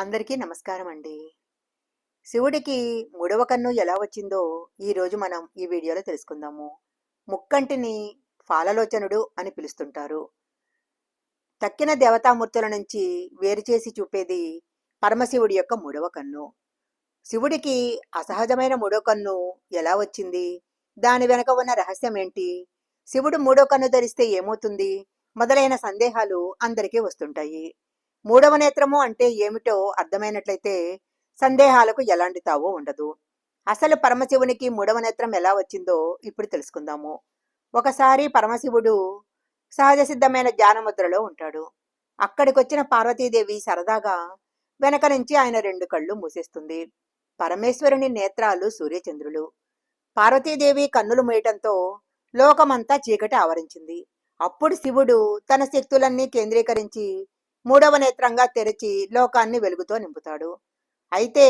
అందరికీ నమస్కారం అండి. శివుడికి మూడవ కన్ను ఎలా వచ్చిందో ఈరోజు మనం ఈ వీడియోలో తెలుసుకుందాము. ముక్కంటిని ఫాలలోచనుడు అని పిలుస్తుంటారు. తక్కిన దేవతామూర్తుల నుంచి వేరు చేసి చూపేది పరమశివుడి యొక్క మూడవ కన్ను. శివుడికి అసహజమైన మూడో కన్ను ఎలా వచ్చింది? దాని వెనక ఉన్న రహస్యం ఏంటి? శివుడు మూడో కన్ను ధరిస్తే ఏమవుతుంది? మొదలైన సందేహాలు అందరికీ వస్తుంటాయి. మూడవ నేత్రము అంటే ఏమిటో అర్థమైనట్లయితే సందేహాలకు ఎలాంటి తావు ఉండదు. అసలు పరమశివునికి మూడవ నేత్రం ఎలా వచ్చిందో ఇప్పుడు తెలుసుకుందాము. ఒకసారి పరమశివుడు సహజ సిద్ధమైన జ్ఞానముద్రలో ఉంటాడు. అక్కడికొచ్చిన పార్వతీదేవి సరదాగా వెనక నుంచి ఆయన రెండు కళ్ళు మూసేస్తుంది. పరమేశ్వరుని నేత్రాలు సూర్యచంద్రులు. పార్వతీదేవి కన్నులు మూయటంతో లోకమంతా చీకటి ఆవరించింది. అప్పుడు శివుడు తన శక్తులన్నీ కేంద్రీకరించి మూడవ నేత్రంగా తెరిచి లోకాన్ని వెలుగుతో నింపుతాడు. అయితే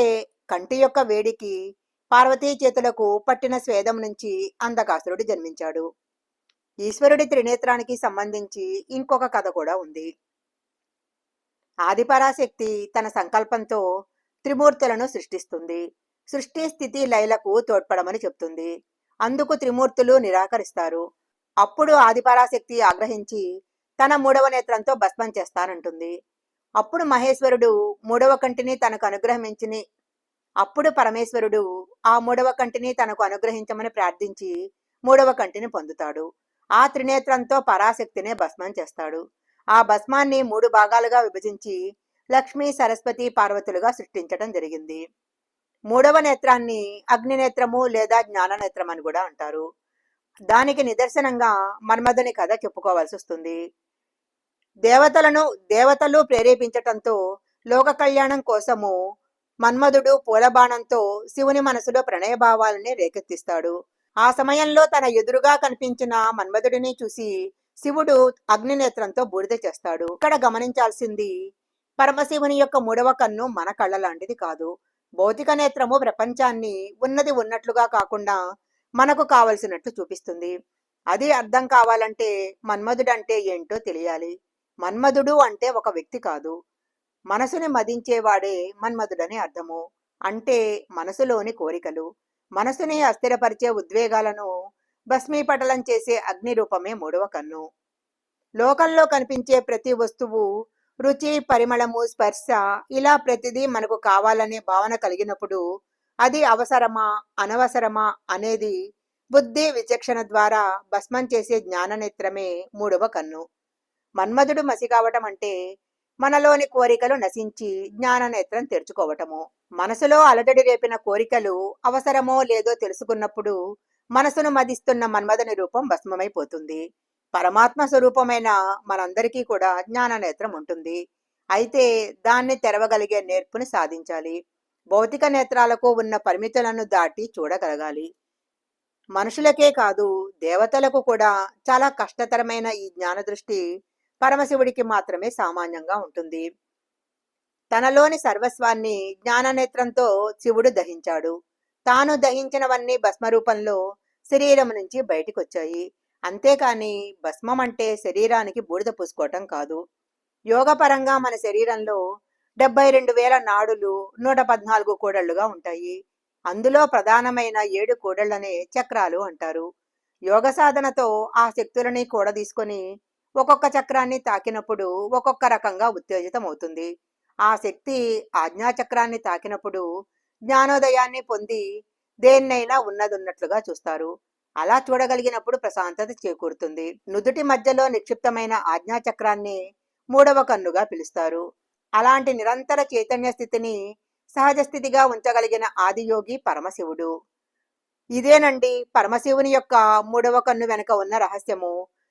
కంటి యొక్క వేడికి పార్వతీ చేతులకు పట్టిన స్వేదం నుంచి అంధకాసురుడు జన్మించాడు. ఈశ్వరుడి త్రినేత్రానికి సంబంధించి ఇంకొక కథ కూడా ఉంది. ఆదిపరాశక్తి తన సంకల్పంతో త్రిమూర్తులను సృష్టిస్తుంది. సృష్టి స్థితి లయలకు తోడ్పడమని చెప్తుంది. అందుకు త్రిమూర్తులు నిరాకరిస్తారు. అప్పుడు ఆదిపరాశక్తి ఆగ్రహించి తన మూడవ నేత్రంతో భస్మం చేస్తానంటుంది. అప్పుడు మహేశ్వరుడు మూడవ కంటిని తనకు అనుగ్రహించిని అప్పుడు పరమేశ్వరుడు ఆ మూడవ కంటిని తనకు అనుగ్రహించమని ప్రార్థించి మూడవ కంటిని పొందుతాడు. ఆ త్రినేత్రంతో పరాశక్తినే భస్మం చేస్తాడు. ఆ భస్మాన్ని మూడు భాగాలుగా విభజించి లక్ష్మీ సరస్వతి పార్వతులుగా సృష్టించడం జరిగింది. మూడవ నేత్రాన్ని అగ్నినేత్రము లేదా జ్ఞాననేత్రం అని కూడా అంటారు. దానికి నిదర్శనంగా మన్మధుని కథ చెప్పుకోవాల్సి వస్తుంది. దేవతలను దేవతలు ప్రేరేపించటంతో లోక కళ్యాణం కోసము మన్మధుడు పూలబాణంతో శివుని మనసులో ప్రణయభావాలని రేకెత్తిస్తాడు. ఆ సమయంలో తన ఎదురుగా కనిపించిన మన్మధుడిని చూసి శివుడు అగ్నినేత్రంతో బూడిద చేస్తాడు. ఇక్కడ గమనించాల్సింది పరమశివుని యొక్క మూడవ కన్ను మన కళ్ళ లాంటిది కాదు. భౌతిక నేత్రము ప్రపంచాన్ని ఉన్నది ఉన్నట్లుగా కాకుండా మనకు కావలసినట్లు చూపిస్తుంది. అది అర్థం కావాలంటే మన్మధుడు అంటే ఏంటో తెలియాలి. మన్మధుడు అంటే ఒక వ్యక్తి కాదు. మనసుని మదించేవాడే మన్మధుడని అర్థము. అంటే మనసులోని కోరికలు. మనసుని అస్థిరపరిచే ఉద్వేగాలను భస్మీపటలం చేసే అగ్ని రూపమే మూడవ కన్ను. లోకంలో కనిపించే ప్రతి వస్తువు రుచి పరిమళము స్పర్శ ఇలా ప్రతిదీ మనకు కావాలనే భావన కలిగినప్పుడు అది అవసరమా అనవసరమా అనేది బుద్ధి విచక్షణ ద్వారా భస్మం చేసే జ్ఞాననేత్రమే మూడవ కన్ను. మన్మధుడు మసిగావటం అంటే మనలోని కోరికలు నశించి జ్ఞాననేత్రం తెరుచుకోవటము. మనసులో అలజడి రేపిన కోరికలు అవసరమో లేదో తెలుసుకున్నప్పుడు మనసును మదిస్తున్న మన్మధుని రూపం భస్మమైపోతుంది. పరమాత్మ స్వరూపమైన మనందరికీ కూడా జ్ఞాననేత్రం ఉంటుంది. అయితే దాన్ని తెరవగలిగే నేర్పుని సాధించాలి. భౌతిక నేత్రాలకు ఉన్న పరిమితులను దాటి చూడగలగాలి. మనుషులకే కాదు దేవతలకు కూడా చాలా కష్టతరమైన ఈ జ్ఞాన దృష్టి పరమశివుడికి మాత్రమే సామాన్యంగా ఉంటుంది. తనలోని సర్వస్వాన్ని జ్ఞాననేత్రంతో శివుడు దహించాడు. తాను దహించినవన్నీ భస్మరూపంలో శరీరం నుంచి బయటికొచ్చాయి. అంతేకాని భస్మం అంటే శరీరానికి బూడిద పూసుకోవటం కాదు. యోగపరంగా మన శరీరంలో డెబ్బై రెండు వేల నాడులు నూట పద్నాలుగు కోడళ్ళుగా ఉంటాయి. అందులో ప్రధానమైన ఏడు కోడళ్ళనే చక్రాలు అంటారు. యోగ సాధనతో ఆ శక్తులని కూడదీసుకొని ఒక్కొక్క చక్రాన్ని తాకినప్పుడు ఒక్కొక్క రకంగా ఉత్తేజితం అవుతుంది ఆ శక్తి ఆజ్ఞాచక్రాన్ని తాకినప్పుడు జ్ఞానోదయాన్ని పొంది దేన్నైనా ఉన్నదున్నట్లుగా చూస్తారు. అలా చూడగలిగినప్పుడు ప్రశాంతత చేకూరుతుంది. నుదుటి మధ్యలో నిక్షిప్తమైన ఆజ్ఞాచక్రాన్ని మూడవ కన్నుగా పిలుస్తారు. అలాంటి నిరంతర చైతన్య స్థితిని సహజ స్థితిగా ఉంచగలిగిన ఆదియోగి పరమశివుడు. ఇదేనండి పరమశివుని యొక్క మూడవ కన్ను వెనుక ఉన్న రహస్యము.